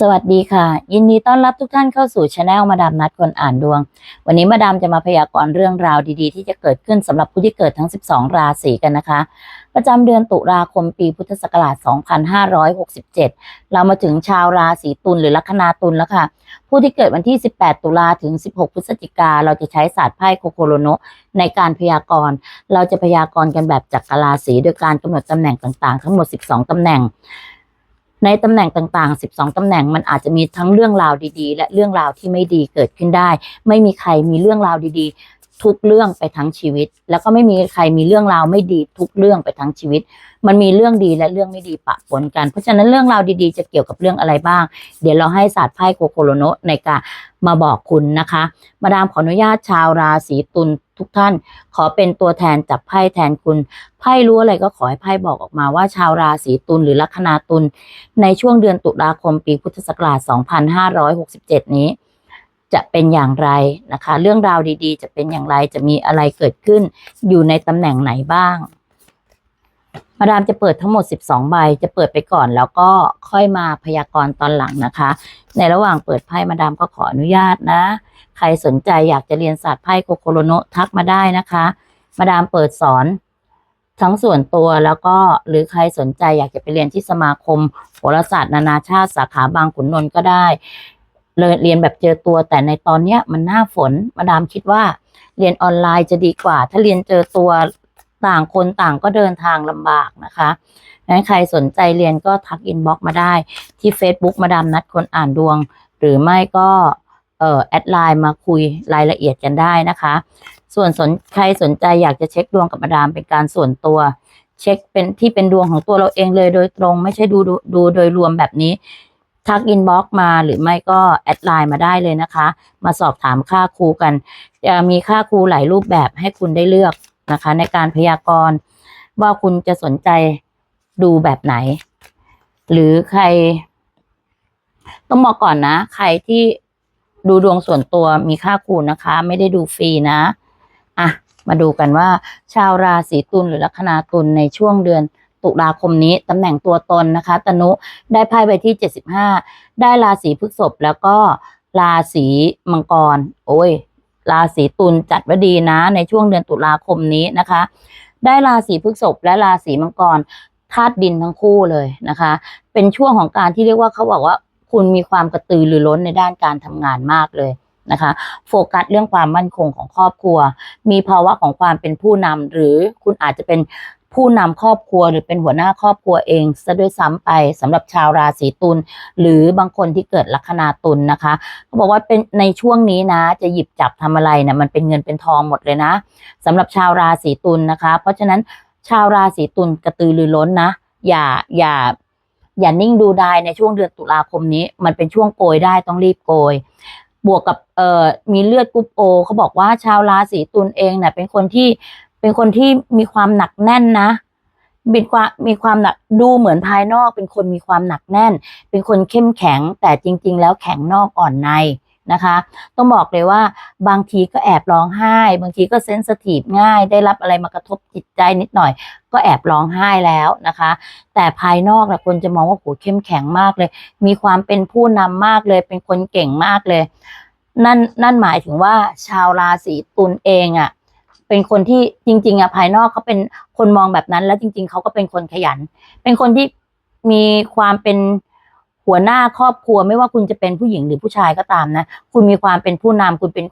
สวัสดีค่ะ ยินดีต้อนรับทุกท่านเข้าสู่ช anel มาดามนัดคนอ่านดวง วันนี้มาดามจะมาพยากรณ์เรื่องราวดีๆ ที่จะเกิดขึ้นสำหรับผู้ที่เกิดทั้ง 12 ราศีกันนะคะ ประจำเดือนตุลาคมปีพุทธศักราช 2567 เรามาถึงชาวราศีตุลหรือลัคนาตุลแล้วค่ะ ผู้ที่เกิดวันที่ 18 ตุลาถึง 16 พฤศจิกาเราจะใช้ศาสตร์ไพ่โคโคโรโนในการพยากรณ์ เราจะพยากรณ์กันแบบจักรราศีโดยการกำหนดตำแหน่งต่างๆ ทั้งหมด 12ตำแหน่ง ในตำแหน่งต่าง ๆ 12 ตำแหน่งมันอาจจะมีทั้งเรื่องราวดีๆ และเรื่องราวที่ไม่ดีเกิดขึ้นได้ ไม่มีใครมีเรื่องราวดีๆ ทุกเรื่องไปทั้งชีวิต แล้วก็ไม่มีใครมีเรื่องราวไม่ดีทุกเรื่องไปทั้งชีวิต มันมีเรื่องดีและเรื่องไม่ดีปะปนกัน เพราะฉะนั้นเรื่องราวดีๆ จะเกี่ยวกับเรื่องอะไรบ้าง เดี๋ยวเราให้ศาสตร์ไพ่โคโคโรโนะในการมาบอกคุณนะคะ มาดามขออนุญาตชาวราศีตุลทุกท่าน ขอเป็นตัวแทนจับไพ่แทนคุณไพ่รู้อะไรก็ขอให้ไพ่บอกออกมาว่าชาวราศีตุลหรือลัคนาตุลในช่วงเดือนตุลาคมปีพุทธศักราช 2567 นี้ จะเป็นอย่างไรนะคะ เรื่องราวดีๆ จะเป็นอย่างไรจะมีอะไรเกิดขึ้น อยู่ในตำแหน่งไหนบ้าง มาดามจะเปิดทั้งหมด 12 ใบ จะเปิดไปก่อนแล้วก็ค่อยมาพยากรณ์ตอนหลังนะคะ ในระหว่างเปิดไพ่มาดามก็ขออนุญาตนะ ใครสนใจอยากจะเรียนศาสตร์ไพ่โคโคโรโนทักมาได้นะคะ มาดามเปิดสอนทั้งส่วนตัวแล้วก็หรือใครสนใจอยากจะไปเรียนที่สมาคมโหราศาสตร์นานาชาติสาขาบางขุนนนท์ก็ได้ เรียนแบบเจอตัวแต่ในตอนเนี้ยมันหน้าฝนมาดามคิดว่า เรียนออนไลน์จะดีกว่า ถ้าเรียนเจอตัวต่างคนต่างก็เดินทางลำบากนะคะงั้นใครสนใจเรียนก็ทักอินบ็อกมาได้ที่ Facebook มาดามนัดคนอ่านดวง หรือไม่ก็เอ่อแอดไลน์มาคุยรายละเอียดกันได้นะคะ ส่วนสนใครสนใจอยากจะเช็คดวงกับมาดามเป็นการส่วนตัว เช็คเป็นที่เป็นดวงของตัวเราเองเลยโดยตรง ไม่ใช่ดูดูดูโดยรวมแบบนี้ ทักอินบ็อกมาหรือไม่ก็แอดไลน์มาได้เลยนะคะ มาสอบถามค่าครูกัน จะมีค่าครูหลายรูปแบบให้คุณได้เลือกนะคะ ในการพยากรณ์ว่าคุณจะสนใจดูแบบไหน หรือใคร ต้องบอกก่อนนะ ใครที่ดูดวงส่วนตัวมีค่าครูนะคะ ไม่ได้ดูฟรีนะอะมาดูกันว่า ชาวราศีตุลหรือลัคนาตุลในช่วงเดือน ตุลาคมนี้ตำแหน่งตัวตนนะคะ ตนุได้ไพ่ใบที่ 75 ได้ราศีพฤษภแล้วก็ราศีมังกร โอ้ย ราศีตุลจัดไว้ดีนะ ในช่วงเดือนตุลาคมนี้นะคะ ได้ราศีพฤษภและราศีมังกรธาตุดินทั้งคู่เลยนะคะ เป็นช่วงของการที่เรียกว่าเขาบอกว่าคุณมีความกระตือรือร้นในด้านการทำงานมากเลยนะคะ โฟกัสเรื่องความมั่นคงของครอบครัว มีภาวะของความเป็นผู้นำหรือคุณอาจจะเป็น ผู้นำครอบครัวหรือเป็นหัวหน้าครอบครัวเองซะด้วยซ้ำไปสำหรับชาวราศีตุลหรือบางคนที่เกิดลัคนาตุลนะคะเขาบอกว่าเป็นในช่วงนี้นะจะหยิบจับทำอะไรนะมันเป็นเงินเป็นทองหมดเลยนะสำหรับชาวราศีตุลนะคะ เพราะฉะนั้นชาวราศีตุลกระตือรือร้นนะ อย่าอย่าอย่านิ่งดูดายในช่วงเดือนตุลาคมนี้ มันเป็นช่วงโกยได้ต้องรีบโกย บวกกับเอ่อมีเลือดกรุ๊ปโอเขาบอกว่าชาวราศีตุลเองเนี่ยเป็นคนที่ เป็นคนที่มีความหนักแน่นนะมีความมีความหนักดูเหมือนภายนอก เป็นคนมีความหนักแน่น เป็นคนเข้มแข็ง แต่จริง ๆ แล้วแข็งนอกอ่อนในนะคะ ต้องบอกเลยว่าบางทีก็แอบร้องไห้ บางทีก็เซนสทีฟง่าย ได้รับอะไรมากระทบจิตใจนิดหน่อย ก็แอบร้องไห้แล้วนะคะ แต่ภายนอกนะคนจะมองว่าโหเข้มแข็งมากเลย มีความเป็นผู้นำมากเลย เป็นคนเก่งมากเลย นั่นนั่นหมายถึงว่าชาวราศีตุลเองอะ่ะ เป็นคนที่จริง ๆอะภายนอกเขาเป็นคนมองแบบนั้น แล้วจริง ๆเขาก็เป็นคนขยัน เป็นคนที่มีความเป็นหัวหน้าครอบครัวไม่ว่าคุณจะเป็นผู้หญิงหรือผู้ชายก็ตามนะ คุณมีความเป็นผู้นำคุณเป็น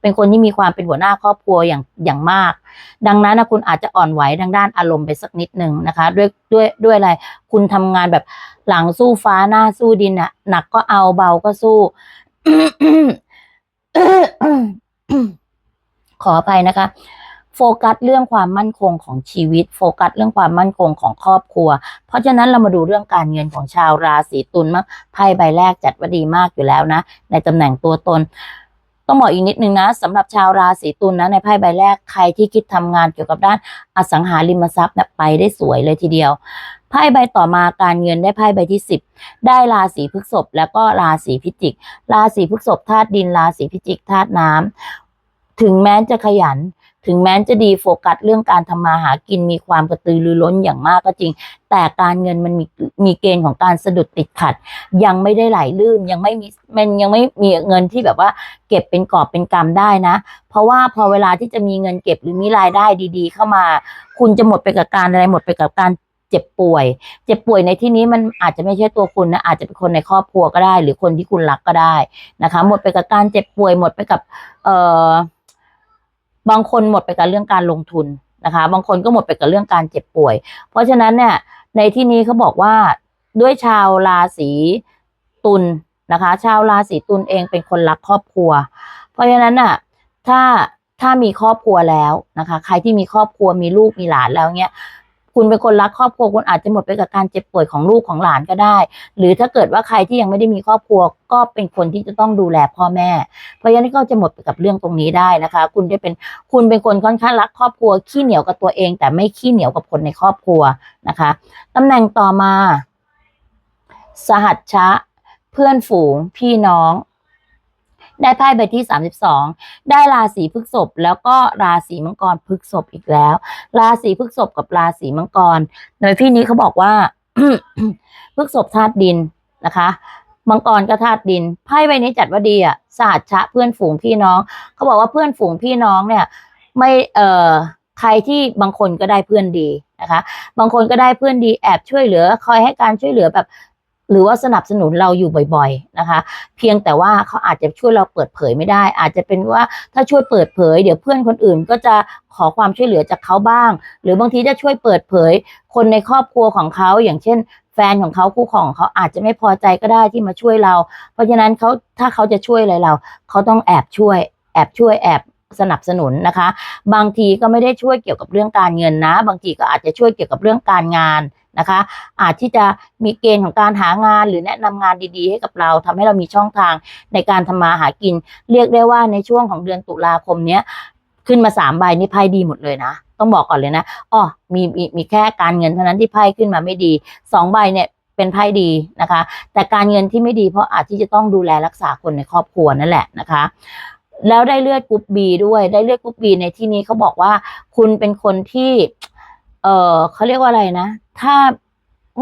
เป็นคนที่มีความเป็นหัวหน้าครอบครัวอย่างอย่างมาก ดังนั้นนะคุณอาจจะอ่อนไหวทางด้านอารมณ์ไปสักนิดหนึ่งนะคะ ด้วยด้วยด้วยอะไรคุณทำงานแบบหลังสู้ฟ้าหน้าสู้ดินอะหนักก็เอาเบาก็สู้ ขออภัยนะคะ โฟกัสเรื่องความมั่นคงของชีวิต โฟกัสเรื่องความมั่นคงของครอบครัว เพราะฉะนั้นเรามาดูเรื่องการเงินของชาวราศีตุลมั้งไพ่ใบแรกจัดว่าดีมากอยู่แล้วนะ ในตำแหน่งตัวตน ต้องบอกอีกนิดนึงนะสำหรับชาวราศีตุลนะในไพ่ใบแรกใครที่คิดทำงานเกี่ยวกับด้านอสังหาริมทรัพย์นี่ยไปได้สวยเลยทีเดียวไพ่ใบต่อมาการเงินได้ไพ่ใบที่สิบได้ราศีพฤษภแล้วก็ราศีพิจิก ราศีพฤษภธาตุดินราศีพิจิกธาตุน้ำถึงแม้จะขยัน ถึงแม้จะดีโฟกัสเรื่องการทำมาหากินมีความกระตือรือร้นอย่างมากก็จริง แต่การเงินมันมีมีเกณฑ์ของการสะดุดติดขัด ยังไม่ได้ไหลลื่นยังไม่มีมันยังไม่มีเงินที่แบบว่า เก็บเป็นกอบเป็นกำได้นะ เพราะว่าพอเวลาที่จะมีเงินเก็บหรือมีรายได้ดี ๆ เข้ามา คุณจะหมดไปกับการอะไรหมดไปกับการเจ็บป่วย เจ็บป่วยในที่นี้มันอาจจะไม่ใช่ตัวคุณนะ อาจจะเป็นคนในครอบครัวก็ได้ หรือคนที่คุณรักก็ได้นะคะ หมดไปกับการเจ็บป่วย หมดไปกับ เอ่อ บางคนหมดไปกับเรื่องการลงทุนนะคะ บางคนก็หมดไปกับเรื่องการเจ็บป่วย เพราะฉะนั้นเนี่ยในที่นี้เขาบอกว่าด้วยชาวราศีตุลนะคะ ชาวราศีตุลเองเป็นคนรักครอบครัว เพราะฉะนั้นน่ะถ้าถ้ามีครอบครัวแล้วนะคะ ใครที่มีครอบครัวมีลูกมีหลานแล้วเนี่ย คุณเป็นคนรักครอบครัวคุณอาจจะหมดไปกับการเจ็บป่วยของลูกของหลานก็ได้ หรือถ้าเกิดว่าใครที่ยังไม่ได้มีครอบครัวก็เป็นคนที่จะต้องดูแลพ่อแม่ เพราะฉะนั้นก็จะหมดไปกับเรื่องตรงนี้ได้นะคะ คุณได้เป็นคุณเป็นคนค่อนข้างรักครอบครัวขี้เหนียวกับตัวเอง แต่ไม่ขี้เหนียวกับคนในครอบครัวนะคะตำแหน่งต่อมา สหัชชะ เพื่อนฝูงพี่น้อง ได้ไพ่ใบที่ 32 ได้ราศีพฤษภแล้วก็ราศีมังกรพฤษภอีกแล้ว ราศีพฤษภกับราศีมังกร โดยพี่นี้เขาบอกว่าพฤษภธาตุดินนะคะมังกรก็ธาตุดินไพ่ใบนี้จัดว่าดีอะสหัชชะเพื่อนฝูงพี่น้อง เขาบอกว่าเพื่อนฝูงพี่น้องเนี่ย ไม่เอ่อใครที่บางคนก็ได้เพื่อนดีนะคะ บางคนก็ได้เพื่อนดีแอบช่วยเหลือ คอยให้การช่วยเหลือแบบ หรือว่าสนับสนุนเราอยู่บ่อย ๆนะคะ เพียงแต่ว่าเขาอาจจะช่วยเราเปิดเผยไม่ได้ อาจจะเป็นว่าถ้าช่วยเปิดเผย เดี๋ยวเพื่อนคนอื่นก็จะขอความช่วยเหลือจากเขาบ้าง หรือบางทีจะช่วยเปิดเผย คนในครอบครัวของเขาอย่างเช่น แฟนของเขาคู่ของเขาอาจจะไม่พอใจก็ได้ที่มาช่วยเรา เพราะฉะนั้นเขาถ้าเขาจะช่วยอะไรเรา เขาต้องแอบช่วย แอบช่วยแอบสนับสนุนนะคะ บางทีก็ไม่ได้ช่วยเกี่ยวกับเรื่องการเงินนะ บางทีก็อาจจะช่วยเกี่ยวกับเรื่องการงาน นะคะ อาจที่จะมีเกณฑ์ของการหางานหรือแนะนำงานดีๆ ให้กับเราทำให้เรามีช่องทางในการทำมาหากิน เรียกได้ว่าในช่วงของเดือนตุลาคมเนี้ยขึ้นมาสามใบนี่ไพ่ดีหมดเลยนะ ต้องบอกก่อนเลยนะอ๋อมีมีมีแค่การเงินเท่านั้นที่ไพ่ขึ้นมาไม่ดีสองใบเนี่ยเป็นไพ่ดีนะคะ แต่การเงินที่ไม่ดีเพราะอาจที่จะต้องดูแลรักษาคนในครอบครัวนั่นแหละนะคะแล้วได้เลือดกรุ๊ปบีด้วยได้เลือดกรุ๊ปบีในที่นี้เขาบอกว่า คุณเป็นคนที่ เออเขาเรียกว่าอะไรนะ ถ้า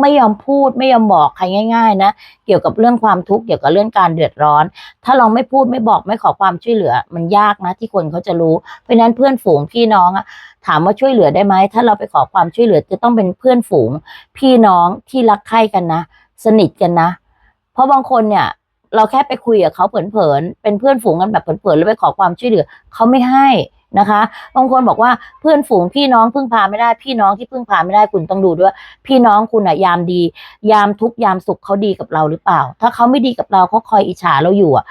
ไม่ยอมพูดไม่ยอมบอกใครง่าย ๆ นะ เกี่ยวกับเรื่องความทุกข์เกี่ยวกับเรื่องการเดือดร้อน ถ้าเราไม่พูดไม่บอกไม่ขอความช่วยเหลือ มันยากนะ ที่คนเขาจะรู้ เพราะนั้นเพื่อนฝูงพี่น้องอะถามว่าช่วยเหลือได้ไหมถ้าเราไปขอความช่วยเหลือจะต้องเป็นเพื่อนฝูง พี่น้องที่รักใคร่กันนะสนิทกันนะ เพราะบางคนเนี่ย เราแค่ไปคุยกับเขาเผินๆเป็นเพื่อนฝูงกันแบบเผินๆแล้วไปขอความช่วยเหลือเขาไม่ให้ นะคะบางคนบอกว่าเพื่อนฝูงพี่น้องพึ่งพาไม่ได้ พี่น้องที่พึ่งพาไม่ได้คุณต้องดูด้วย พี่น้องคุณอะยามดี ยามทุกยามสุขเขาดีกับเราหรือเปล่า ถ้าเขาไม่ดีกับเราเขาคอยอิจฉาเราอยู่อะ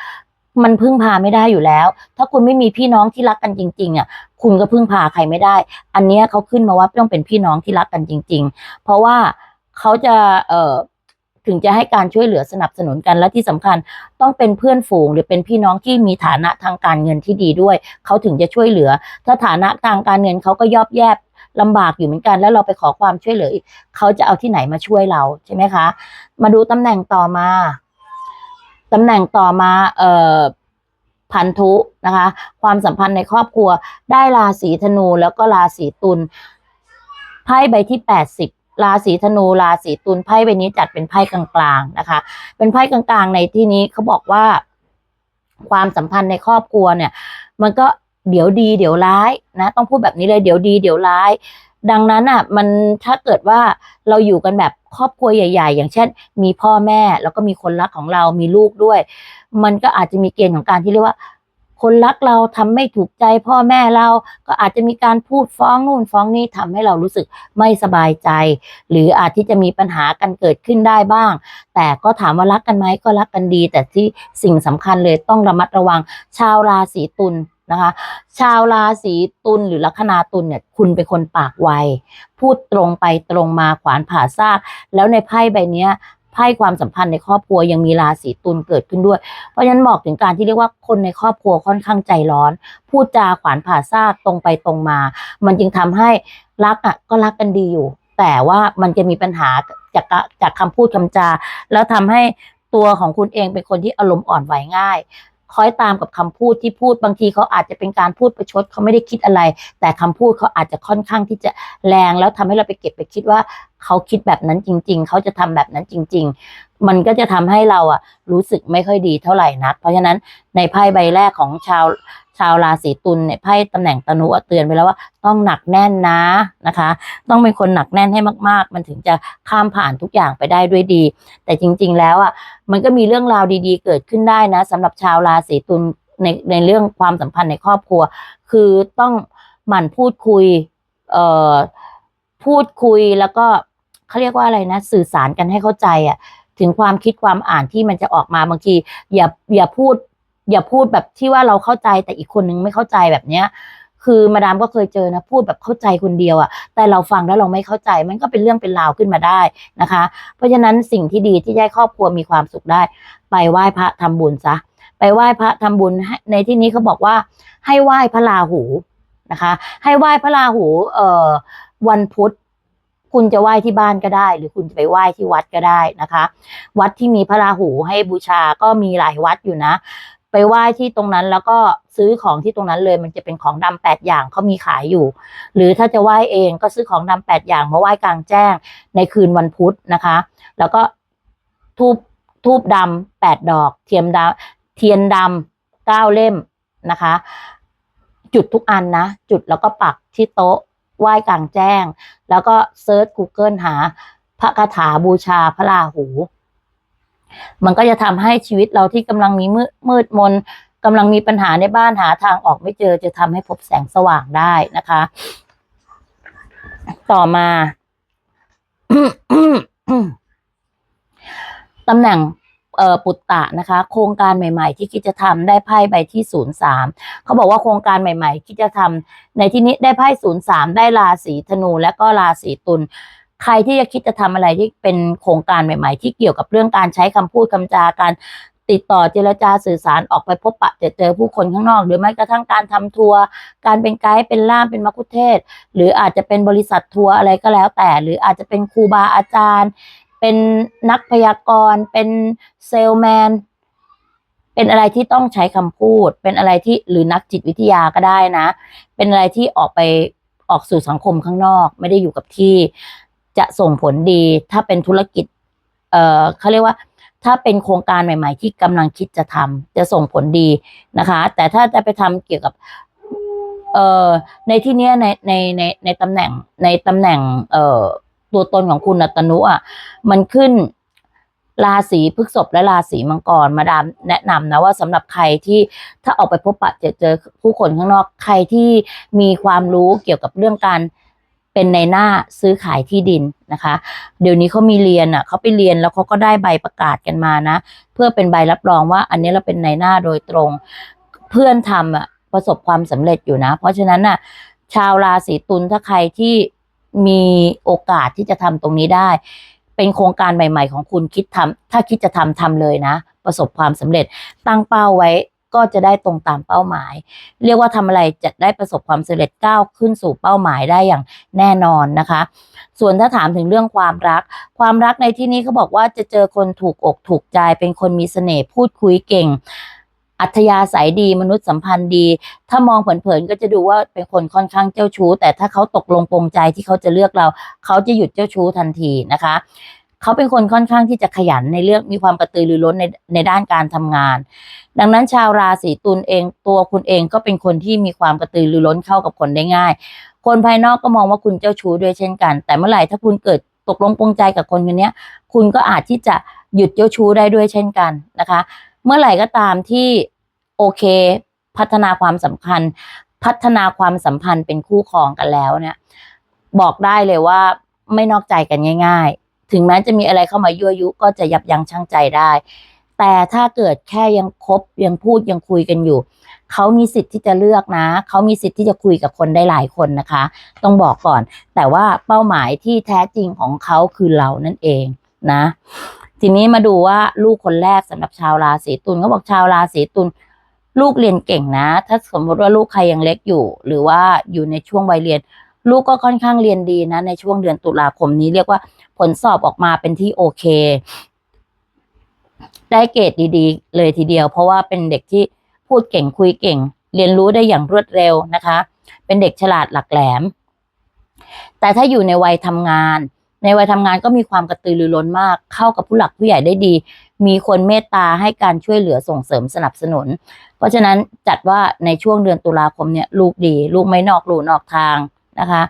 มันพึ่งพาไม่ได้อยู่แล้ว ถ้าคุณไม่มีพี่น้องที่รักกันจริงๆอะคุณก็พึ่งพาใครไม่ได้ อันเนี้ยเขาขึ้นมาว่าต้องเป็นพี่น้องที่รักกันจริง ๆ เพราะว่าเขาจะเอ่อ ถึงจะให้การช่วยเหลือสนับสนุนกันและที่สำคัญต้องเป็นเพื่อนฝูง หรือเป็นพี่น้องที่มีฐานะทางการเงินที่ดีด้วย เขาถึงจะช่วยเหลือ ถ้าฐานะทางการเงินเขาก็ยอบแยบลำบากอยู่เหมือนกัน แล้วเราไปขอความช่วยเหลืออีกเขาจะเอาที่ไหนมาช่วยเราใช่ไหมคะ มาดูตำแหน่งต่อมาตำแหน่งต่อมาเอ่อพันธุนะคะ ความสัมพันธ์ในครอบครัว ได้ราศีธนูแล้วก็ราศีตุลไพ่ใบที่แปดสิบ ราศีธนูราศีตุลไพ่ใบนี้จัดเป็นไพ่กลางๆนะคะ เป็นไพ่กลางๆในที่นี้เขาบอกว่า ความสัมพันธ์ในครอบครัวเนี่ย มันก็เดี๋ยวดี เดี๋ยวร้ายนะ ต้องพูดแบบนี้เลยเดี๋ยวดี เดี๋ยวร้าย ดังนั้นอะ มันถ้าเกิดว่าเราอยู่กันแบบครอบครัวใหญ่ ๆ อย่างเช่น มีพ่อแม่แล้วก็มีคนรักของเรา มีลูกด้วย มันก็อาจจะมีเกณฑ์ของการที่เรียกว่า คนรักเราทำไม่ถูกใจพ่อแม่เราก็อาจจะมีการพูดฟ้องนู่นฟ้องนี่ทำให้เรารู้สึกไม่สบายใจ หรืออาจที่จะมีปัญหากันเกิดขึ้นได้บ้าง แต่ก็ถามว่ารักกันไหมก็รักกันดี แต่ที่สิ่งสำคัญเลยต้องระมัดระวัง ชาวราศีตุลนะคะ ชาวราศีตุลหรือลัคนาตุลเนี่ยคุณเป็นคนปากไวพูดตรงไปตรงมาขวานผ่าซาก แล้วในไพ่ใบเนี้ย ไพ่ความสัมพันธ์ในครอบครัวยังมีราศีตุลเกิดขึ้นด้วย เพราะฉะนั้นบอกถึงการที่เรียกว่าคนในครอบครัวค่อนข้างใจร้อน พูดจาขวานผ่าซากตรงไปตรงมา มันจึงทำให้รักอะก็รักกันดีอยู่ แต่ว่ามันจะมีปัญหาจากจากคำพูดคำจา แล้วทำให้ตัวของคุณเองเป็นคนที่อารมณ์อ่อนไหวง่าย คอยตามกับคำพูดที่พูดบางทีเขาอาจจะเป็นการพูดประชดเขาไม่ได้คิดอะไร แต่คำพูดเขาอาจจะค่อนข้างที่จะแรงแล้วทำให้เราไปเก็บไปคิดว่าเขาคิดแบบนั้นจริง ๆ เขาจะทำแบบนั้นจริง ๆ มันก็จะทำให้เราอะรู้สึกไม่ค่อยดีเท่าไหร่นัก เพราะฉะนั้นในไพ่ใบแรกของชาวชาวราศีตุลเนี่ยไพ่ตำแหน่งตนุเตือนไปแล้วว่าต้องหนักแน่นนะนะคะ ต้องเป็นคนหนักแน่นให้มาก ๆ มันถึงจะข้ามผ่านทุกอย่างไปได้ด้วยดี แต่จริง ๆ แล้วอะมันก็มีเรื่องราวดี ๆ เกิดขึ้นได้นะสำหรับชาวราศีตุลในในเรื่องความสัมพันธ์ในครอบครัว คือต้องหมั่นพูดคุยเอ่อพูดคุยแล้วก็เขาเรียกว่าอะไรนะ สื่อสารกันให้เข้าใจอะ ถึงความคิดความอ่านที่มันจะออกมาบางทีอย่าอย่าพูด อย่าพูดแบบที่ว่าเราเข้าใจแต่อีกคนนึงไม่เข้าใจแบบเนี้ยคือมาดามก็เคยเจอนะพูดแบบเข้าใจคนเดียวอะ่ะ แต่เราฟังแล้วเราไม่เข้าใจมันก็เป็นเรื่องเป็นราวขึ้นมาได้นะคะ เพราะฉะนั้นสิ่งที่ดีที่จะให้ครอบครัวมีความสุขได้ ไปไหว้พระทำบุญซะไปไหว้พระทำบุญให้ในที่นี้เขาบอกว่า ให้ไหว้พระราหูนะคะ ให้ไหว้พระราหูเอ่อวันพุธ คุณจะไหว้ที่บ้านก็ได้ หรือคุณจะไปไหว้ที่วัดก็ได้นะคะ วัดที่มีพระราหูให้บูชาก็มีหลายวัดอยู่นะ ไปไหว้ที่ตรงนั้นแล้วก็ซื้อของที่ตรงนั้นเลย มันจะเป็นของดำแปดอย่างเขามีขายอยู่ หรือถ้าจะไหว้เองก็ซื้อของดำแปดอย่างมาไหว้กลางแจ้งในคืนวันพุธนะคะ แล้วก็ทูบทูบดำแปดดอก เทียมดำเทียนดำเก้าเล่มนะคะ จุดทุกอันนะ จุดแล้วก็ปักที่โต๊ะ ไหว้กลางแจ้ง แล้วก็เซิร์ช Google หา พระคาถาบูชาพระราหู มันก็จะทำให้ชีวิตเราที่กำลังมีมืดมืดมนกำลังมีปัญหาในบ้านหาทางออกไม่เจอจะทำให้พบแสงสว่างได้นะคะ ต่อมาตำแหน่ง เอ่อปุตตะนะคะ โครงการใหม่ ๆ ที่คิดจะทำได้ไพ่ใบที่ศูนย์สามเขาบอกว่าโครงการใหม่ๆคิดจะทำในที่นี้ได้ไพ่ศูนย์สามได้ราศีธนูและก็ราศีตุลใครที่จะคิดจะทำอะไรที่เป็นโครงการใหม่ ๆ ที่เกี่ยวกับเรื่องการใช้คำพูดคำจาการติดต่อเจรจาสื่อสารออกไปพบปะเจอเจอผู้คนข้างนอก หรือแม้กระทั่งการทำทัวร์การเป็นไกด์เป็นล่ามเป็นมัคคุเทศ หรืออาจจะเป็นบริษัททัวร์อะไรก็แล้วแต่ หรืออาจจะเป็นครูบาอาจารย์ เป็นนักพยากรณ์ เป็นเซลแมน เป็นอะไรที่ต้องใช้คำพูด เป็นอะไรที่หรือนักจิตวิทยาก็ได้นะ เป็นอะไรที่ออกไปออกสู่สังคมข้างนอก ไม่ได้อยู่กับที่ จะส่งผลดีถ้าเป็นธุรกิจ เอ่อเขาเรียกว่า ถ้าเป็นโครงการใหม่ ๆ ที่กำลังคิดจะทำจะส่งผลดีนะคะ แต่ถ้าจะไปทำเกี่ยวกับเอ่อในที่เนี้ยในในในในตำแหน่งในตำแหน่ง เอ่อ ตัวตนของคุณอัตนุอะมันขึ้นราศีพฤษภและราศีมังกรมาดามแนะนำนะว่าสำหรับใครที่ถ้าออกไปพบปะเจอเจอผู้คนข้างนอกใครที่มีความรู้เกี่ยวกับเรื่องการเป็นในหน้าซื้อขายที่ดินนะคะ เดี๋ยวนี้เขามีเรียนอะเขาไปเรียนแล้วเขาก็ได้ใบประกาศกันมานะ เพื่อเป็นใบรับรองว่าอันนี้เราเป็นในหน้าโดยตรง เพื่อนทำอะประสบความสำเร็จอยู่นะ เพราะฉะนั้นน่ะชาวราศีตุลถ้าใครที่ มีโอกาสที่จะทำตรงนี้ได้ เป็นโครงการใหม่ ๆ ของคุณคิดทำถ้าคิดจะทำทำเลยนะ ประสบความสำเร็จตั้งเป้าไว้ก็จะได้ตรงตามเป้าหมาย เรียกว่าทำอะไรจะได้ประสบความสำเร็จก้าวขึ้นสู่เป้าหมายได้อย่างแน่นอนนะคะ ส่วนถ้าถามถึงเรื่องความรัก ความรักในที่นี้เขาบอกว่าจะเจอคนถูกอกถูกใจเป็นคนมีเสน่ห์พูดคุยเก่ง อัธยาศัยดีมนุษย์สัมพันธ์ดี ถ้ามองเผินๆก็จะดูว่าเป็นคนค่อนข้างเจ้าชู้ แต่ถ้าเขาตกลงปรงใจที่เขาจะเลือกเรา เขาจะหยุดเจ้าชู้ทันทีนะคะ เขาเป็นคนค่อนข้างที่จะขยันในเรื่องมีความกระตือรือร้นในในด้านการทำงาน ดังนั้นชาวราศีตุลเองตัวคุณเองก็เป็นคนที่มีความกระตือรือร้นเข้ากับคนได้ง่าย คนภายนอกก็มองว่าคุณเจ้าชู้ด้วยเช่นกัน แต่เมื่อไหร่ถ้าคุณเกิดตกลงปรงใจกับคนคนนี้คุณก็อาจที่จะหยุดเจ้าชู้ได้ด้วยเช่นกันนะคะ เมื่อไหร่ก็ตามที่โอเค พัฒนาความสัมพันธ์ พัฒนาความสัมพันธ์เป็นคู่ครองกันแล้วเนี่ย บอกได้เลยว่าไม่นอกใจกันง่าย ๆ ถึงแม้จะมีอะไรเข้ามายั่วยุก็จะยับยั้งชั่งใจได้ แต่ถ้าเกิดแค่ยังคบยังพูดยังคุยกันอยู่เขามีสิทธิ์ที่จะเลือกนะ เขามีสิทธิ์ที่จะคุยกับคนได้หลายคนนะคะ ต้องบอกก่อน แต่ว่าเป้าหมายที่แท้จริงของเขาคือเรานั่นเองนะ ทีนี้มาดูว่าลูกคนแรกสำหรับชาวราศีตุลเขาบอกชาวราศีตุลลูกเรียนเก่งนะ ถ้าสมมติว่าลูกใครยังเล็กอยู่ หรือว่าอยู่ในช่วงวัยเรียน ลูกก็ค่อนข้างเรียนดีนะ ในช่วงเดือนตุลาคมนี้เรียกว่าผลสอบออกมาเป็นที่โอเค ได้เกรดดีๆ เลยทีเดียว เพราะว่าเป็นเด็กที่พูดเก่งคุยเก่ง เรียนรู้ได้อย่างรวดเร็วนะคะ เป็นเด็กฉลาดหลักแหลม แต่ถ้าอยู่ในวัยทำงาน ในวัยทำงานก็มีความกระตือรือร้นมาก เข้ากับผู้หลักผู้ใหญ่ได้ดี มีคนเมตตาให้การช่วยเหลือส่งเสริมสนับสนุน เพราะฉะนั้นจัดว่าในช่วงเดือนตุลาคมเนี่ยลูกดี ลูกไม่นอกลู่นอกทางนะคะ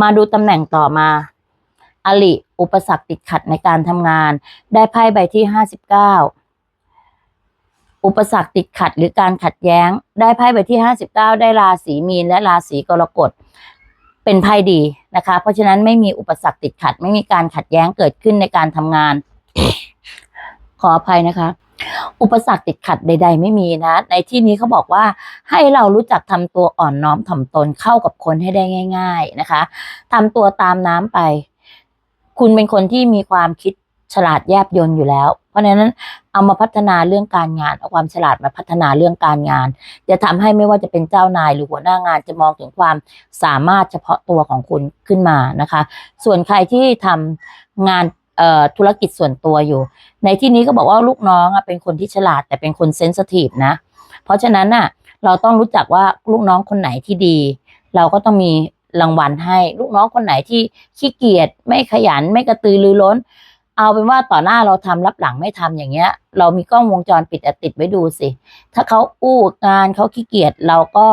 มาดูตำแหน่งต่อมาอลิอุปสรรคติดขัดในการทำงาน ได้ไพ่ใบที่ห้าสิบเก้าอุปสรรคติดขัดหรือการขัดแย้ง ได้ไพ่ใบที่ห้าสิบเก้าได้ราศีมีนและราศีกรกฎ เป็นไพ่ดีนะคะ เพราะฉะนั้นไม่มีอุปสรรคติดขัด ไม่มีการขัดแย้งเกิดขึ้นในการทำงาน ขออภัยนะคะ อุปสรรคติดขัดใด ๆ ไม่มีนะ ในที่นี้เขาบอกว่าให้เรารู้จักทำตัวอ่อนน้อมถ่อมตนเข้ากับคนให้ได้ง่าย ๆนะคะทำตัวตามน้ำไป คุณเป็นคนที่มีความคิด ฉลาดแยบยลอยู่แล้ว เพราะฉะนั้นเอามาพัฒนาเรื่องการงานเอาความฉลาดมาพัฒนาเรื่องการงาน จะทำให้ไม่ว่าจะเป็นเจ้านายหรือหัวหน้างานจะมองถึงความสามารถเฉพาะตัวของคุณขึ้นมานะคะ ส่วนใครที่ทำงานธุรกิจส่วนตัวอยู่ ในที่นี้ก็บอกว่าลูกน้องเป็นคนที่ฉลาดแต่เป็นคนเซนสทีฟนะ เพราะฉะนั้นน่ะเราต้องรู้จักว่าลูกน้องคนไหนที่ดี เราก็ต้องมีรางวัลให้ลูกน้องคนไหนที่ขี้เกียจไม่ขยันไม่กระตือรือร้น เอาเป็นว่าต่อหน้าเราทำรับหลังไม่ทำอย่างเงี้ย เรามีกล้องวงจรปิดอติดไว้ดูสิ ถ้าเขาอู้งานเขาขี้เกียจเราก็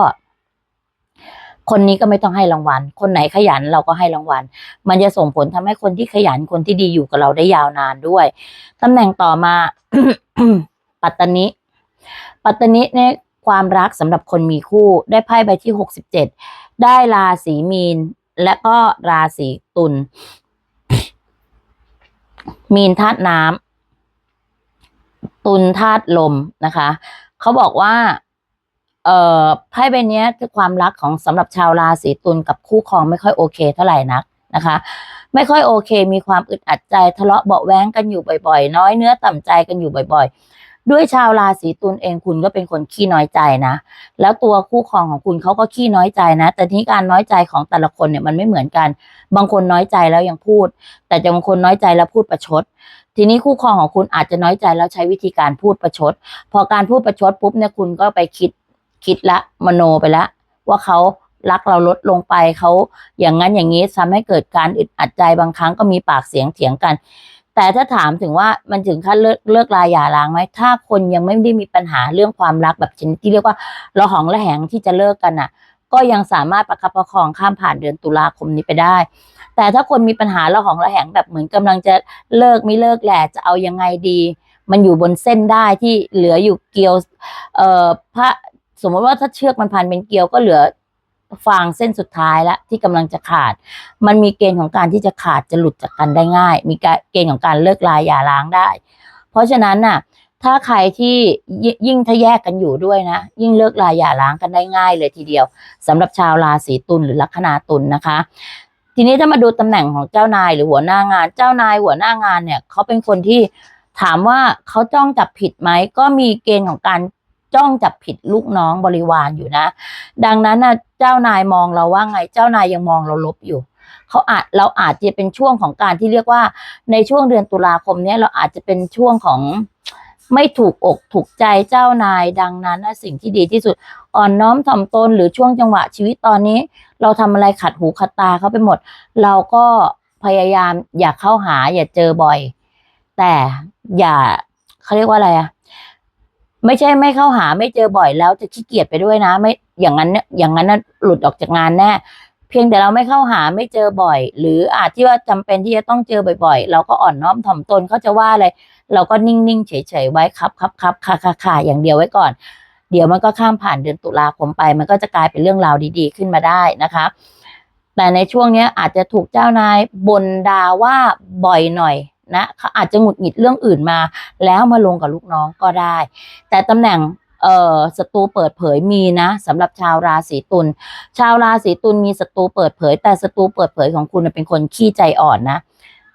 คนนี้ก็ไม่ต้องให้รางวัล คนไหนขยันเราก็ให้รางวัล มันจะส่งผลทำให้คนที่ขยันคนที่ดีอยู่กับเราได้ยาวนานด้วยตำแหน่งต่อมาปัตตนิปัตตนิเนี่ยความรักสำหรับคนมีคู่ได้ไพ่ใบที่หกสิบเจ็ดได้ราศีมีนและก็ราศีตุล มีนธาตุน้ำตุลธาตุลมนะคะเขาบอกว่า เอ่อไพ่ใบนี้คือความรักของสำหรับชาวราศีตุลกับคู่ครองไม่ค่อยโอเคเท่าไหร่นักนะคะ ไม่ค่อยโอเค มีความอึดอัดใจทะเลาะเบาแว้งกันอยู่บ่อยๆ น้อยเนื้อต่ำใจกันอยู่บ่อย ๆ ด้วยชาวราศีตุลเองคุณก็เป็นคนขี้น้อยใจนะ แล้วตัวคู่ครองของคุณเขาก็ขี้น้อยใจนะ แต่ทีนี้การน้อยใจของแต่ละคนเนี่ยมันไม่เหมือนกัน บางคนน้อยใจแล้วยังพูด แต่บางคนน้อยใจแล้วพูดประชด ทีนี้คู่ครองของคุณอาจจะน้อยใจแล้วใช้วิธีการพูดประชด พอการพูดประชดปุ๊บเนี่ยคุณก็ไปคิดคิดละมโนไปละ ว่าเขารักเราลดลงไปเขาอย่างนั้นอย่างนี้ทำให้เกิดการอึดอัดใจบางครั้งก็มีปากเสียงเถียงกัน แต่ถ้าถามถึงว่ามันถึงขั้นเลิกเลิกลาหย่าร้างไหมถ้าคนยังไม่ได้มีปัญหาเรื่องความรักแบบชนิดที่เรียกว่าระหองระแหงที่จะเลิกกันอะ ก็ยังสามารถประคับประคองข้ามผ่านเดือนตุลาคมนี้ไปได้ แต่ถ้าคนมีปัญหาระหองระแหงแบบเหมือนกำลังจะเลิกไม่เลิกแหละจะเอายังไงดี มันอยู่บนเส้นได้ที่เหลืออยู่เกลียวเอ่อพระสมมติว่าถ้าเชือกมันพันเป็นเกลียวก็เหลือ ฟางเส้นสุดท้ายละที่กำลังจะขาด มันมีเกณฑ์ของการที่จะขาดจะหลุดจากกันได้ง่าย มีเกณฑ์ของการเลิกลาหย่าร้างได้ เพราะฉะนั้นน่ะ ถ้าใครที่ยิ่งถ้าแยกกันอยู่ด้วยนะ ยิ่งเลิกลาหย่าร้างกันได้ง่ายเลยทีเดียวสำหรับชาวราศีตุลหรือลัคนาตุลนะคะ ทีนี้ถ้ามาดูตำแหน่งของเจ้านายหรือหัวหน้างาน เจ้านายหัวหน้างานเนี่ยเขาเป็นคนที่ถามว่าเขาจ้องจับผิดไหมก็มีเกณฑ์ของการ จ้องจับผิดลูกน้องบริวารอยู่นะ ดังนั้นนะเจ้านายมองเราว่าไงเจ้านายยังมองเราลบอยู่เขาอาจเราอาจจะเป็นช่วงของการที่เรียกว่าในช่วงเดือนตุลาคมเนี้ยเราอาจจะเป็นช่วงของไม่ถูกอกถูกใจเจ้านายดังนั้นนะสิ่งที่ดีที่สุด อ่อนน้อมถ่อมตนหรือช่วงจังหวะชีวิตตอนนี้ เราทำอะไรขัดหูขัดตาเขาไปหมด เราก็พยายามอย่าเข้าหา อย่าเจอบ่อย แต่อย่าเขาเรียกว่าอะไรอะ ไม่ใช่ไม่เข้าหาไม่เจอบ่อยแล้วจะขี้เกียจไปด้วยนะ ไม่อย่างนั้นเนี่ยอย่างนั้นน่ะหลุดออกจากงานแน่เพียงแต่เราไม่เข้าหาไม่เจอบ่อย หรืออาจที่ว่าจำเป็นที่จะต้องเจอบ่อย ๆ เราก็อ่อนน้อมถ่อมตนเขาจะว่าอะไรเราก็นิ่งๆเฉยๆไว้ครับครับครับค่ะค่ะค่ะอย่างเดียวไว้ก่อน เดี๋ยวมันก็ข้ามผ่านเดือนตุลาคมไป มันก็จะกลายเป็นเรื่องราวดีๆ ขึ้นมาได้นะคะ แต่ในช่วงเนี้ยอาจจะถูกเจ้านายบ่นด่าว่าบ่อยหน่อย นะเขาอาจจะหงุดหงิดเรื่องอื่นมา แล้วมาลงกับลูกน้องก็ได้ แต่ตำแหน่งเอ่อศัตรูเปิดเผยมีนะสำหรับชาวราศีตุลชาวราศีตุลมีศัตรูเปิดเผย แต่ศัตรูเปิดเผยของคุณเป็นคนขี้ใจอ่อนนะ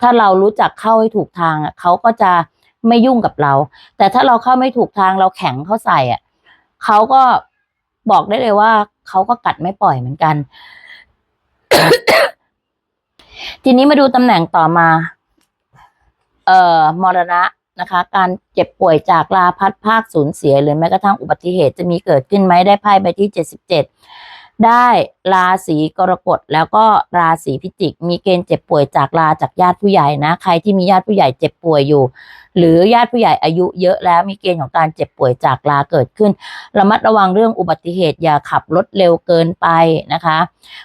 ถ้าเรารู้จักเข้าให้ถูกทางเขาก็จะไม่ยุ่งกับเรา แต่ถ้าเราเข้าไม่ถูกทางเราแข็งเขาใส่อะเขาก็บอกได้เลยว่าเขาก็กัดไม่ปล่อยเหมือนกัน ทีนี้มาดูตำแหน่งต่อมา เอ่อมรณะนะคะ การเจ็บป่วยจากลาพัดภาคสูญเสีย หรือแม้กระทั่งอุบัติเหตุจะมีเกิดขึ้นไหมได้ไพ่ใบที่เจ็ดสิบเจ็ด ได้ราศีกรกฎแล้วก็ราศีพิจิก มีเกณฑ์เจ็บป่วยจากลาจากญาติผู้ใหญ่นะ ใครที่มีญาติผู้ใหญ่เจ็บป่วยอยู่ หรือญาติผู้ใหญ่อายุเยอะแล้วมีเกณฑ์ของการเจ็บป่วยจากลาเกิดขึ้น ระมัดระวังเรื่องอุบัติเหตุอย่าขับรถเร็วเกินไปนะคะ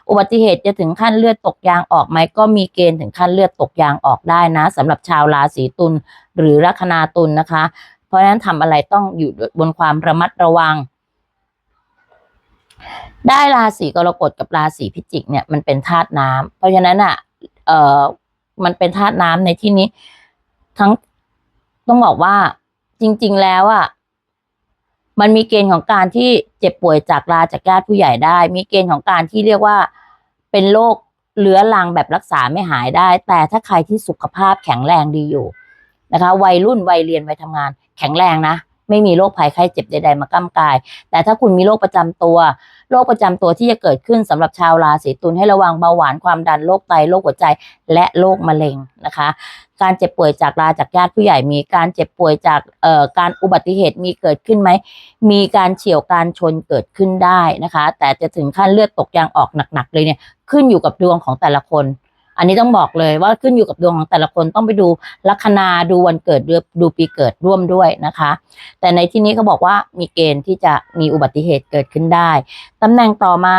อุบัติเหตุจะถึงขั้นเลือดตกยางออกไหมก็มีเกณฑ์ถึงขั้นเลือดตกยางออกได้นะสำหรับชาวราศีตุลหรือลัคนาตุลนะคะ เพราะฉะนั้นทำอะไรต้องอยู่บนความระมัดระวัง ได้ราศีกรกฎกับราศีพิจิกเนี่ยมันเป็นธาตุน้ำเพราะฉะนั้นอะเออมันเป็นธาตุน้ำในที่นี้ ทั้งต้องบอกว่าจริง ๆ แล้วอะมันมีเกณฑ์ของการที่เจ็บป่วยจากลาจากญาติผู้ใหญ่ได้ มีเกณฑ์ของการที่เรียกว่าเป็นโรคเรื้อรังแบบรักษาไม่หายได้ แต่ถ้าใครที่สุขภาพแข็งแรงดีอยู่นะคะ วัยรุ่นวัยเรียนวัยทำงาน แข็งแรงนะ ไม่มีโรคภัยไข้เจ็บใด ๆ มาก้ำกาย แต่ถ้าคุณมีโรคประจำตัวโรคประจำตัวที่จะเกิดขึ้นสำหรับชาวราศีตุลให้ระวังเบาหวานความดันโรคไตโรคหัวใจ และโรคมะเร็งนะคะ การเจ็บป่วยจากลาจากญาติผู้ใหญ่มีการเจ็บป่วยจากเอ่อการอุบัติเหตุมีเกิดขึ้นไหมมีการเฉี่ยวการชนเกิดขึ้นได้นะคะ แต่จะถึงขั้นเลือดตกยางออกหนักๆเลยเนี่ยขึ้นอยู่กับดวงของแต่ละคน อันนี้ต้องบอกเลยว่าขึ้นอยู่กับดวงของแต่ละคนต้องไปดูลัคนาดูวันเกิดดูปีเกิดร่วมด้วยนะคะ แต่ในที่นี้เขาบอกว่ามีเกณฑ์ที่จะมีอุบัติเหตุเกิดขึ้นได้ตำแหน่งต่อมา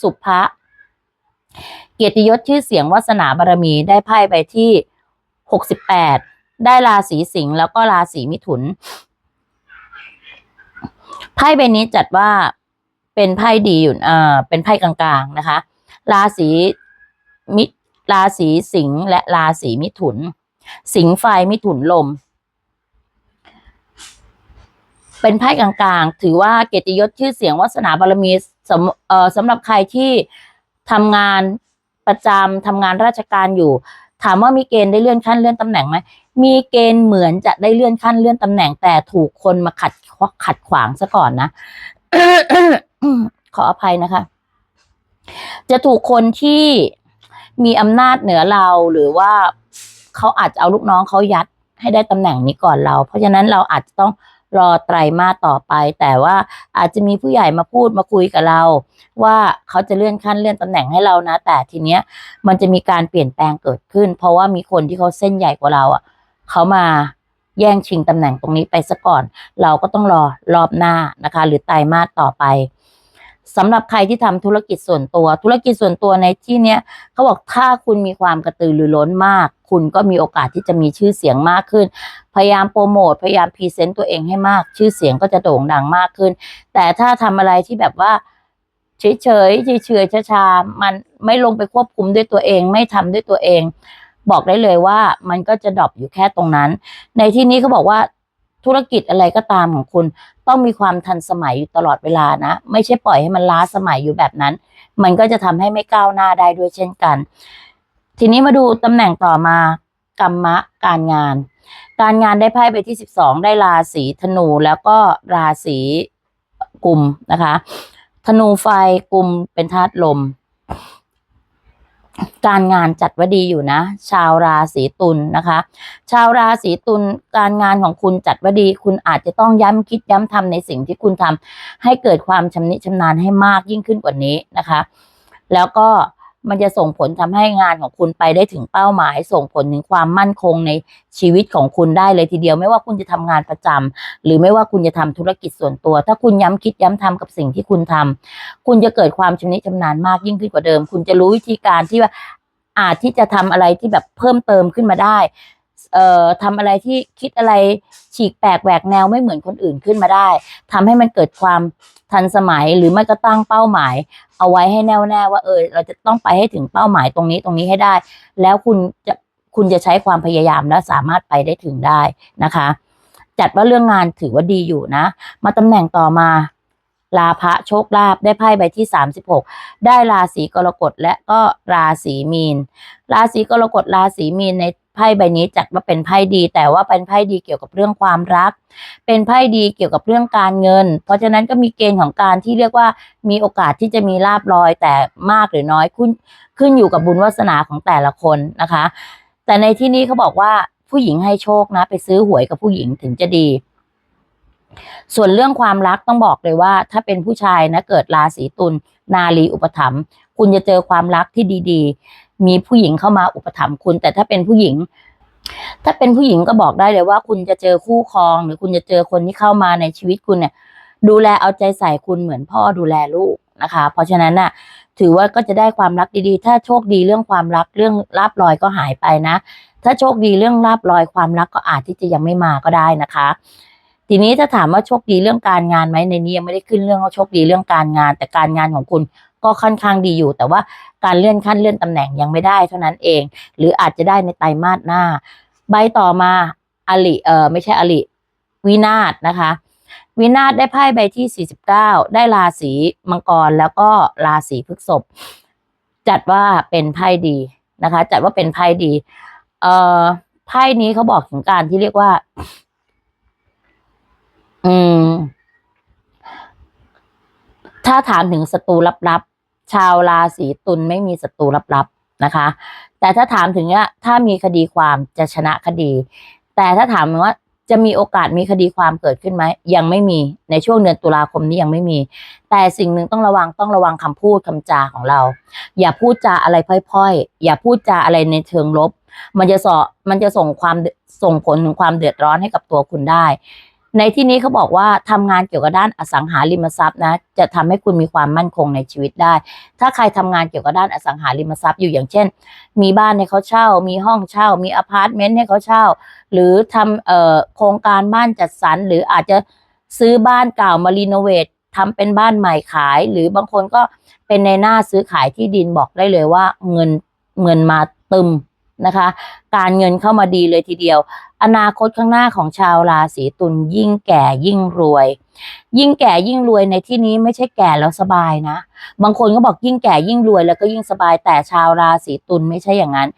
สุภะเกียรติยศชื่อเสียงวาสนาบารมีได้ไพ่ไปที่หกสิบแปดได้ราศีสิงห์แล้วก็ราศีมิถุนไพ่ใบนี้จัดว่าเป็นไพ่ดีอยู่เอ่อเป็นไพ่กลางๆนะคะ ราศีมิราศีสิงห์และราศีมิถุน สิงห์ไฟมิถุนลม เป็นไพ่กลางๆ ถือว่าเกียรติยศชื่อเสียงวาสนาบารมีสำเอ่อสำหรับใครที่ทำงานประจำทำงานราชการอยู่ ถามว่ามีเกณฑ์ได้เลื่อนขั้นเลื่อนตำแหน่งไหมมีเกณฑ์เหมือนจะได้เลื่อนขั้นเลื่อนตำแหน่งแต่ถูกคนมาขัดขัดขวางซะก่อนนะขออภัยนะคะ จะถูกคนที่มีอำนาจเหนือเราหรือว่าเขาอาจจะเอาลูกน้องเขายัดให้ได้ตำแหน่งนี้ก่อนเรา เพราะฉะนั้นเราอาจจะต้องรอไตรมาสต่อไป แต่ว่าอาจจะมีผู้ใหญ่มาพูดมาคุยกับเรา ว่าเขาจะเลื่อนขั้นเลื่อนตำแหน่งให้เรานะ แต่ทีเนี้ยมันจะมีการเปลี่ยนแปลงเกิดขึ้น เพราะว่ามีคนที่เขาเส้นใหญ่กว่าเราอะเขามาแย่งชิงตำแหน่งตรงนี้ไปซะก่อน เราก็ต้องรอรอบหน้านะคะ หรือไตรมาสต่อไป สำหรับใครที่ทำธุรกิจส่วนตัว ธุรกิจส่วนตัวในที่เนี้ยเขาบอกถ้าคุณมีความกระตือรือร้นมาก คุณก็มีโอกาสที่จะมีชื่อเสียงมากขึ้น พยายามโปรโมทพยายามพรีเซนต์ตัวเองให้มาก ชื่อเสียงก็จะโด่งดังมากขึ้น แต่ถ้าทำอะไรที่แบบว่าเฉยเฉยเฉยเฉยชาๆมันไม่ลงไปควบคุมด้วยตัวเอง ไม่ทำด้วยตัวเอง บอกได้เลยว่ามันก็จะดรอปอยู่แค่ตรงนั้น ในที่นี้เขาบอกว่า ธุรกิจอะไรก็ตามของคุณ ต้องมีความทันสมัยอยู่ตลอดเวลานะ ไม่ใช่ปล่อยให้มันล้าสมัยอยู่แบบนั้น มันก็จะทำให้ไม่ก้าวหน้าได้ด้วยเช่นกัน ทีนี้มาดูตำแหน่งต่อมากรรมะการงาน การงานได้ไพ่ไปที่สิบสองได้ราศีธนูแล้วก็ราศีกุมนะคะ ธนูไฟกุมเป็นธาตุลม การงานจัดว่าดีอยู่นะ ชาวราศีตุลนะคะ ชาวราศีตุลการงานของคุณจัดว่าดี คุณอาจจะต้องย้ำคิดย้ำทำในสิ่งที่คุณทำให้เกิดความชำนิชำนาญให้มากยิ่งขึ้นกว่านี้นะคะ แล้วก็ มันจะส่งผลทำให้งานของคุณไปได้ถึงเป้าหมาย ส่งผลถึงความมั่นคงในชีวิตของคุณได้เลยทีเดียว ไม่ว่าคุณจะทำงานประจำหรือไม่ว่าคุณจะทำธุรกิจส่วนตัว ถ้าคุณย้ำคิดย้ำทำกับสิ่งที่คุณทำคุณจะเกิดความชำนิชำนาญมากยิ่งขึ้นกว่าเดิม คุณจะรู้วิธีการที่ว่าอาจที่จะทำอะไรที่แบบเพิ่มเติมขึ้นมาได้ เอ่อทำอะไรที่คิดอะไรฉีกแปลกแหวกแนวไม่เหมือนคนอื่นขึ้นมาได้ทำให้มันเกิดความทันสมัยหรือไม่ก็ตั้งเป้าหมาย เอาไว้ให้แน่วแน่ว่าเออ เราจะต้องไปให้ถึงเป้าหมายตรงนี้ตรงนี้ให้ได้ แล้วคุณจะคุณจะใช้ความพยายามและสามารถไปได้ถึงได้นะคะ จัดว่าเรื่องงานถือว่าดีอยู่นะ มาตำแหน่งต่อมาลาภะโชคลาภได้ไพ่ใบที่ 36 ได้ราศีกรกฎและก็ราศีมีน ราศีกรกฎราศีมีนใน ไพ่ใบนี้จัดว่าเป็นไพ่ดี แต่ว่าเป็นไพ่ดีเกี่ยวกับเรื่องความรัก เป็นไพ่ดีเกี่ยวกับเรื่องการเงิน เพราะฉะนั้นก็มีเกณฑ์ของการที่เรียกว่ามีโอกาสที่จะมีลาบลอยแต่มากหรือน้อยขึ้นขึ้นอยู่กับบุญวาสนาของแต่ละคนนะคะ แต่ในที่นี้เขาบอกว่าผู้หญิงให้โชคนะ ไปซื้อหวยกับผู้หญิงถึงจะดีส่วนเรื่องความรักต้องบอกเลยว่า ถ้าเป็นผู้ชายนะเกิดราศีตุลนาลีอุปถัมภ์คุณจะเจอความรักที่ดี ๆ มีผู้หญิงเข้ามาอุปถัมภ์คุณ แต่ถ้าเป็นผู้หญิง ถ้าเป็นผู้หญิงก็บอกได้เลยว่า คุณจะเจอคู่ครอง หรือคุณจะเจอคนที่เข้ามาในชีวิตคุณเนี่ย ดูแลเอาใจใส่คุณเหมือนพ่อดูแลลูกนะคะ เพราะฉะนั้นน่ะ ถือว่าก็จะได้ความรักดีๆ ถ้าโชคดีเรื่องความรักเรื่องลาบลอยก็หายไปนะ ถ้าโชคดีเรื่องลาบลอยความรักก็อาจที่จะยังไม่มาก็ได้นะคะทีนี้ถ้าถามว่าโชคดีเรื่องการงานไหมในนี้ยังไม่ได้ขึ้นเรื่องว่าโชคดีเรื่องการงาน แต่การงานของคุณ ก็ค่อนข้างดีอยู่ แต่ว่าการเลื่อนขั้นเลื่อนตำแหน่งยังไม่ได้เท่านั้นเอง หรืออาจจะได้ในไตรมาสหน้า ใบต่อมาอลิเออไม่ใช่อลิวินาศนะคะวินาศได้ไพ่ใบที่ 49 ได้ราศีมังกรแล้วก็ราศีพฤษภจัดว่าเป็นไพ่ดีนะคะ จัดว่าเป็นไพ่ดี เอ่อไพ่นี้เขาบอกถึงการที่เรียกว่า อืม ถ้าถามถึงศัตรูลับ ชาวราศีตุลไม่มีศัตรูลับๆนะคะ แต่ถ้าถามถึงว่าถ้ามีคดีความจะชนะคดี แต่ถ้าถามว่าจะมีโอกาสมีคดีความเกิดขึ้นไหมยังไม่มีในช่วงเดือนตุลาคมนี้ยังไม่มี แต่สิ่งหนึ่งต้องระวังต้องระวังคำพูดคำจาของเรา อย่าพูดจาอะไรพ่อยๆ อย่าพูดจาอะไรในเชิงลบ มันจะสอมันจะส่งความส่งผลถึงความเดือดร้อนให้กับตัวคุณได้ ในที่นี้เขาบอกว่าทำงานเกี่ยวกับด้านอสังหาริมทรัพย์นะ จะทำให้คุณมีความมั่นคงในชีวิตได้ ถ้าใครทำงานเกี่ยวกับด้านอสังหาริมทรัพย์อยู่อย่างเช่น มีบ้านให้เขาเช่า มีห้องเช่า มีอพาร์ตเมนต์ให้เขาเช่า หรือทำโครงการบ้านจัดสรรหรืออาจจะซื้อบ้านเก่ามารีโนเวททำเป็นบ้านใหม่ขาย หรือบางคนก็เป็นในหน้าซื้อขายที่ดินบอกได้เลยว่าเงินเงินมาตึมนะคะ การเงินเข้ามาดีเลยทีเดียว อนาคตข้างหน้าของชาวราศีตุลยิ่งแก่ยิ่งรวย ยิ่งแก่ยิ่งรวยในที่นี้ไม่ใช่แก่แล้วสบายนะ บางคนก็บอกยิ่งแก่ยิ่งรวยแล้วก็ยิ่งสบายแต่ชาวราศีตุลไม่ใช่อย่างนั้น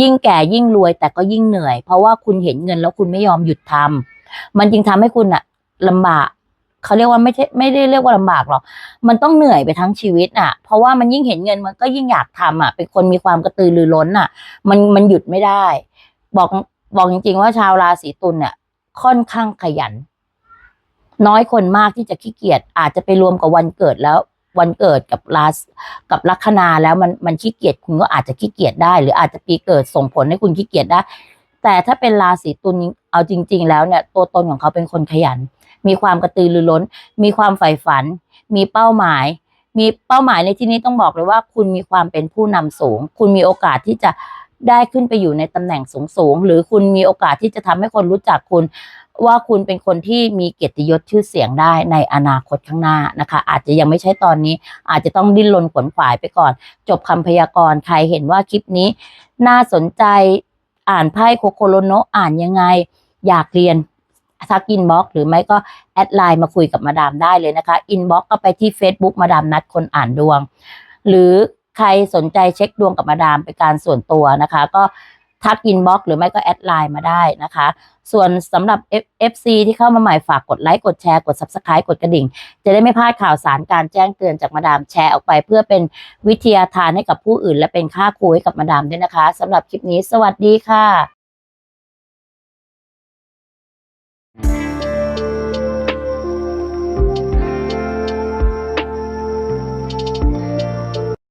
ยิ่งแก่ยิ่งรวยแต่ก็ยิ่งเหนื่อย เพราะว่าคุณเห็นเงินแล้วคุณไม่ยอมหยุดทำมันจึงทำให้คุณอะลำบากเขาเรียกว่าไม่ใช่ไม่ได้เรียกว่าลำบากหรอก มันต้องเหนื่อยไปทั้งชีวิตอะเพราะว่ามันยิ่งเห็นเงินมันก็ยิ่งอยากทำอะ เป็นคนมีความกระตือรือร้นอะ มันมันหยุดไม่ได้ บอก บอกจริงๆว่าชาวราศีตุลเนี่ย ค่อนข้างขยัน น้อยคนมากที่จะขี้เกียจอาจจะไปรวมกับวันเกิดแล้ว วันเกิดกับราศกับลัคนาแล้วมันมันขี้เกียจคุณก็อาจจะขี้เกียจได้ หรืออาจจะปีเกิดส่งผลให้คุณขี้เกียจได้ แต่ถ้าเป็นราศีตุลเอาจริง ๆ แล้วเนี่ย ตัวตนของเขาเป็นคนขยัน มีความกระตือรือร้น มีความใฝ่ฝัน มีเป้าหมายมีเป้าหมายในที่นี้ต้องบอกเลยว่า คุณมีความเป็นผู้นำสูง คุณมีโอกาสที่จะ ได้ขึ้นไปอยู่ในตำแหน่งสูงๆ หรือคุณมีโอกาสที่จะทำให้คนรู้จักคุณ ว่าคุณเป็นคนที่มีเกียรติยศชื่อเสียงได้ในอนาคตข้างหน้านะคะ อาจจะยังไม่ใช่ตอนนี้ อาจจะต้องดิ้นรนขวนขวายไปก่อน จบคำพยากรณ์ใครเห็นว่าคลิปนี้ น่าสนใจอ่านไพ่โคโคโรโนะอ่านยังไง อยากเรียนทักอินบ็อกหรือไม่ก็แอดไลน์มาคุยกับมาดามได้เลยนะคะอินบ็อกก็ไปที่ Facebook มาดามนัดคนอ่านดวง หรือ ใครสนใจเช็คดวงกับมาดามเป็นการส่วนตัวนะคะ ก็ทักอินบ็อกหรือไม่ก็แอดไลน์มาได้นะคะ ส่วนสำหรับ F- FC ที่เข้ามาใหม่ฝากกดไลค์กดแชร์กด Subscribe กดกระดิ่ง จะได้ไม่พลาดข่าวสารการแจ้งเตือนจากมาดามแชร์ออกไป เพื่อเป็นวิทยาทานให้กับผู้อื่น และเป็นค่าครูให้กับมาดามด้วยนะคะสำหรับคลิปนี้ สวัสดีค่ะ